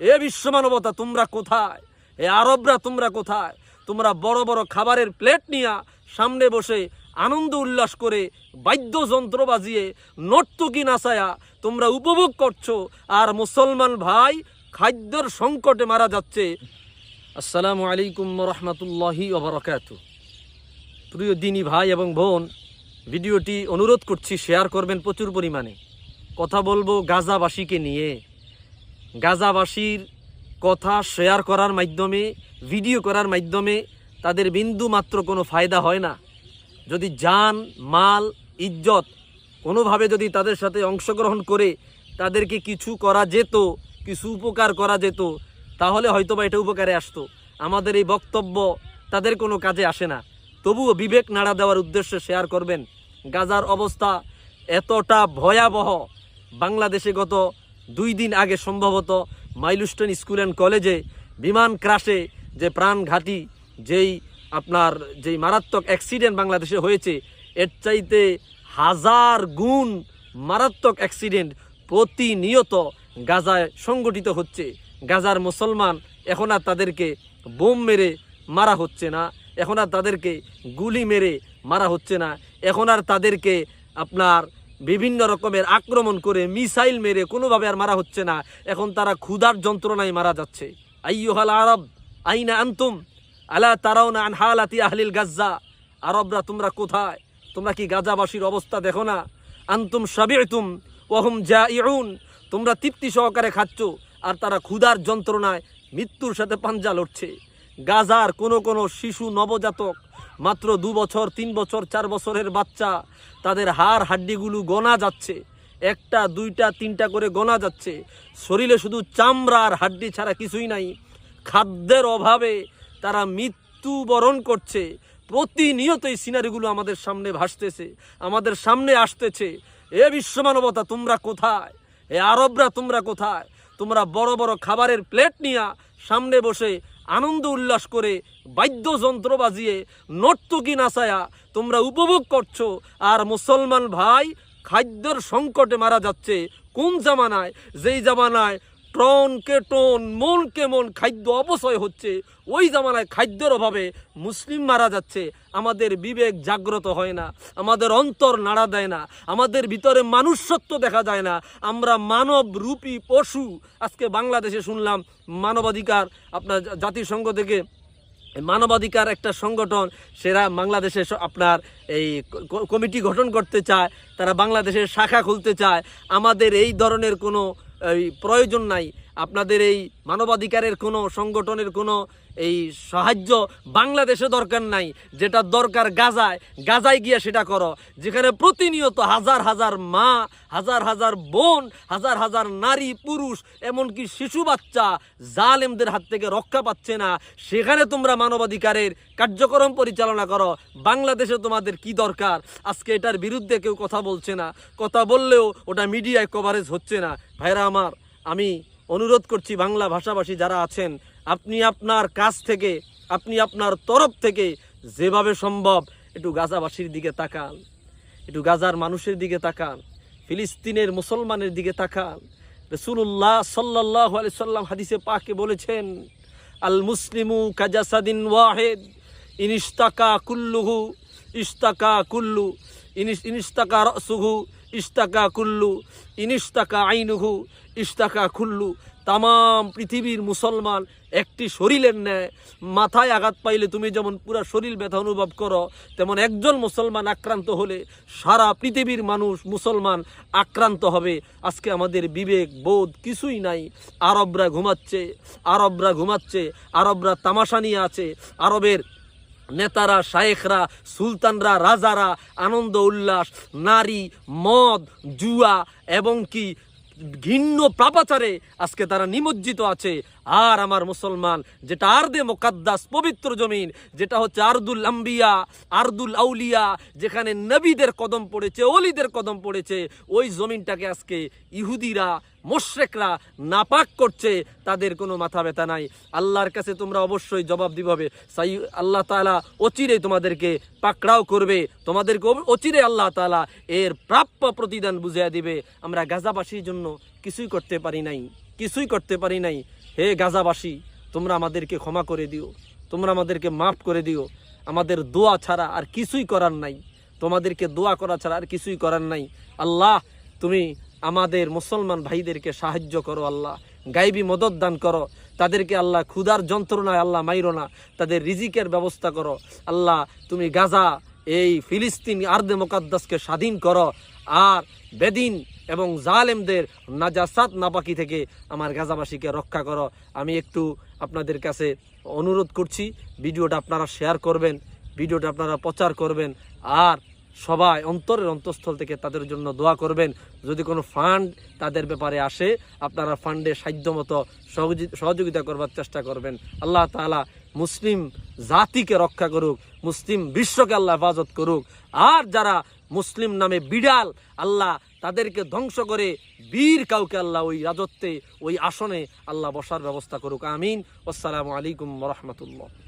এ বিশ্ব মানবতা তোমরা কোথায়? এ আরবরা, তোমরা কোথায়? তোমরা বড় বড় খাবারের প্লেট নিয়া সামনে বসে আনন্দ উল্লাস করে বাদ্যযন্ত্র বাজিয়ে নর্তকী নাচায়া তোমরা উপভোগ করছ আর মুসলমান ভাই খাদ্যর সংকটে মারা যাচ্ছে। আসসালামু আলাইকুম রহমতুল্লাহি ওবরাকাতু প্রিয় দিনী ভাই এবং বোন, ভিডিওটি অনুরোধ করছি শেয়ার করবেন প্রচুর পরিমাণে। কথা বলব গাজাবাসীকে নিয়ে। গাজাবাসীর কথা শেয়ার করার মাধ্যমে ভিডিও করার মাধ্যমে তাদের বিন্দু মাত্র কোনো ফায়দা হয় না। যদি যান মাল, ইজ্জত কোনোভাবে যদি তাদের সাথে অংশগ্রহণ করে তাদেরকে কিছু করা যেত, কিছু উপকার করা যেত, তাহলে হয়তো বা এটা উপকারে আসতো। আমাদের এই বক্তব্য তাদের কোনো কাজে আসে না। তবুও বিবেক নাড়া দেওয়ার উদ্দেশ্যে শেয়ার করবেন। গাজার অবস্থা এতটা ভয়াবহ। বাংলাদেশে গত দুই দিন আগে সম্ভবত মাইলস্টোন স্কুল অ্যান্ড কলেজে বিমান ক্রাশে যে প্রাণঘাতী, যেই আপনার যেই মারাত্মক অ্যাক্সিডেন্ট বাংলাদেশে হয়েছে, এর চাইতে হাজার গুণ মারাত্মক অ্যাক্সিডেন্ট প্রতিনিয়ত গাজায় সংগঠিত হচ্ছে। গাজার মুসলমান এখন আর তাদেরকে বোম মেরে মারা হচ্ছে না, এখন আর তাদেরকে গুলি মেরে মারা হচ্ছে না, এখন আর তাদেরকে আপনার বিভিন্ন রকমের আক্রমণ করে মিসাইল মেরে কোনোভাবে আর মারা হচ্ছে না। এখন তারা ক্ষুধার যন্ত্রণায় মারা যাচ্ছে। আইয়ুহাল আরব, আইনা আন্তুম? আলা তারাও না আনহালাতি আহলিল গাজ্জা? আরবরা তোমরা কোথায়? তোমরা কি গাজাবাসীর অবস্থা দেখো না? আন্তুম সাবিতুম ওহম যা ইউন তোমরা তৃপ্তি সহকারে খাচ্ছ, আর তারা ক্ষুধার যন্ত্রণায় মৃত্যুর সাথে পাঞ্জা লড়ছে। গাজার কোনো কোনো শিশু নবজাতক মাত্র দু বছর, তিন বছর, চার বছরের বাচ্চা, তাদের হাড় হাড্ডিগুলো গোনা যাচ্ছে। একটা, দুইটা, তিনটা করে গোনা যাচ্ছে। শরীরে শুধু চামড়া আর হাড্ডি ছাড়া কিছুই নাই। খাদ্যের অভাবে তারা মৃত্যুবরণ করছে। প্রতিনিয়ত এই সিনারিগুলো আমাদের সামনে ভাসতেছে, আমাদের সামনে আসতেছে। এ বিশ্ব মানবতা তোমরা কোথায়? এ আরবরা, তোমরা কোথায়? তোমরা বড় বড় খাবারের প্লেট নিয়া সামনে বসে আনন্দ উল্লাস করে বাদ্যযন্ত্র বাজিয়ে নর্তকী নাচায়া তোমরা উপভোগ করছ। আর মুসলমান ভাই খাদ্যর সংকটে মারা যাচ্ছে। কোন জামানায়? যেই জামানায় টনকে টন মনকে মন খাদ্য অপচয় হচ্ছে। ওই জামানায় খাদ্যের অভাবে মুসলিম মারা যাচ্ছে। আমাদের বিবেক জাগ্রত হয় না, আমাদের অন্তর নাড়া দেয় না, আমাদের ভিতরে মানুষত্ব দেখা যায় না। আমরা মানব রূপী পশু। আজকে বাংলাদেশে শুনলাম মানবাধিকার, আপনার জাতিসংঘ থেকে মানবাধিকার একটা সংগঠন, সেরা বাংলাদেশে আপনার এই কমিটি গঠন করতে চায়, তারা বাংলাদেশের শাখা খুলতে চায়। আমাদের এই ধরনের কোনো প্রয়োজন নাই। আপনাদের এই মানবাধিকারের কোনো, সংগঠনের কোনো এই সাহায্য বাংলাদেশে দরকার নাই। যেটা দরকার গাজায় গাজায় গিয়ে সেটা করো। যেখানে প্রতিনিয়ত হাজার হাজার মা, হাজার হাজার বোন, হাজার হাজার নারী, পুরুষ, এমনকি শিশু বাচ্চা জালেমদের হাত থেকে রক্ষা পাচ্ছে না। সেখানে তোমরা মানবাধিকারের কার্যক্রম পরিচালনা করো। বাংলাদেশে তোমাদের কি দরকার? আজকে এটার বিরুদ্ধে কেউ কথা বলছে না। কথা বললেও ওটা মিডিয়ায় কভারেজ হচ্ছে না। ভাইরা আমার, আমি অনুরোধ করছি বাংলা ভাষাভাষী যারা আছেন, আপনি আপনার কাছ থেকে, আপনি আপনার তরফ থেকে যেভাবে সম্ভব একটু গাজাবাসীর দিকে তাকান, একটু গাজার মানুষের দিকে তাকান, ফিলিস্তিনের মুসলমানের দিকে তাকান। রসুল্লাহ সাল্লাহ আলি সাল্লাম হাদিসে পাকে বলেছেন, আল মুসলিমু কাজাসাদিন ওয়াহেদ ইনিস্তাকা কুল্লুহু ইস্তাকা কুল্লু ইনিস ইনিস্তাকা রসুহু ইস্তাকা কুল্লু ইনিস্তাকা আইনুহু ইস্তাকা কুল্লু। তাম পৃথিবীর মুসলমান একটি শরীরের ন্যায়, মাথায় আঘাত পাইলে তুমি যেমন পুরো শরীর ব্যথা অনুভব করো, তেমন একজন মুসলমান আক্রান্ত হলে সারা পৃথিবীর মানুষ মুসলমান আক্রান্ত হবে। আজকে আমাদের বিবেক বোধ কিছুই নাই। আরবরা ঘুমাচ্ছে আরবরা ঘুমাচ্ছে, আরবরা তামাশা নিয়ে আছে, আরবের নেতারা, শায়েখরা, সুলতানরা, রাজারা, আনন্দ, উল্লাস, নারী, মদ, জুয়া এবং কি ঘিন্ন পাপাচারে আজকে তারা নিমজ্জিত আছে। আর আমার মুসলমান, যেটা আর্দে মোকাদ্দাস পবিত্র জমিন, যেটা হচ্ছে আরদুল আম্বিয়া, আরদুল আউলিয়া, যেখানে নবীদের কদম পড়েছে অলিদের কদম পড়েছে, ওই জমিনটাকে আজকে ইহুদিরা মোশেকরা নাপাক করছে, তাদের কোনো মাথা ব্যথা নাই। আল্লাহর কাছে তোমরা অবশ্যই জবাব দিবে সাই আল্লাহ তাআলা অচিরে তোমাদেরকে পাকড়াও করবে। তোমাদেরকে অচিরে আল্লাহ তাআলা এর প্রাপ্য প্রতিদান বুঝিয়ে দিবে। আমরা গাজাবাসীর জন্য কিছুই করতে পারি নাই। কিছুই করতে পারি নাই। হে গাজাবাসী, তোমরা আমাদেরকে ক্ষমা করে দিও। তোমরা আমাদেরকে মাফ করে দিও। আমাদের দোয়া ছাড়া আর কিছুই করার নাই। তোমাদেরকে দোয়া করা ছাড়া আর কিছুই করার নাই। আল্লাহ, তুমি আমাদের মুসলমান ভাইদেরকে সাহায্য করো আল্লাহ। গাইবি মদত দান করো। তাদেরকে আল্লাহ ক্ষুধার যন্ত্রণায় আল্লাহ মাইরো না। তাদের রিজিকের ব্যবস্থা করো। আল্লাহ তুমি গাজা, এই ফিলিস্তিন আর্দে মোকাদ্দাসকে স্বাধীন করো। আর বেদিন এবং জালেমদের নাজাসাত নাপাকি থেকে আমার গাজাবাসীকে রক্ষা করো। আমি একটু আপনাদের কাছে অনুরোধ করছি, ভিডিওটা আপনারা শেয়ার করবেন, ভিডিওটা আপনারা প্রচার করবেন। আর সবাই অন্তরের অন্তঃস্থল থেকে তাদের জন্য দোয়া করবেন। যদি কোনো ফান্ড তাদের ব্যাপারে আসে, আপনারা ফান্ডে সাধ্যমতো সহযোগি- সহযোগিতা করবার চেষ্টা করবেন। আল্লাহ তাআলা মুসলিম জাতিকে রক্ষা করুক, মুসলিম বিশ্বকে আল্লাহ হেফাজত করুক। আর যারা মুসলিম নামে বিড়াল, আল্লাহ তাদেরকে ধ্বংস করে বীর কাউকে আল্লাহ ওই রাজত্বে, ওই আসনে আল্লাহ বসার ব্যবস্থা করুক। আমিন। আসসালামু আলাইকুম রহমতুল্লাহ।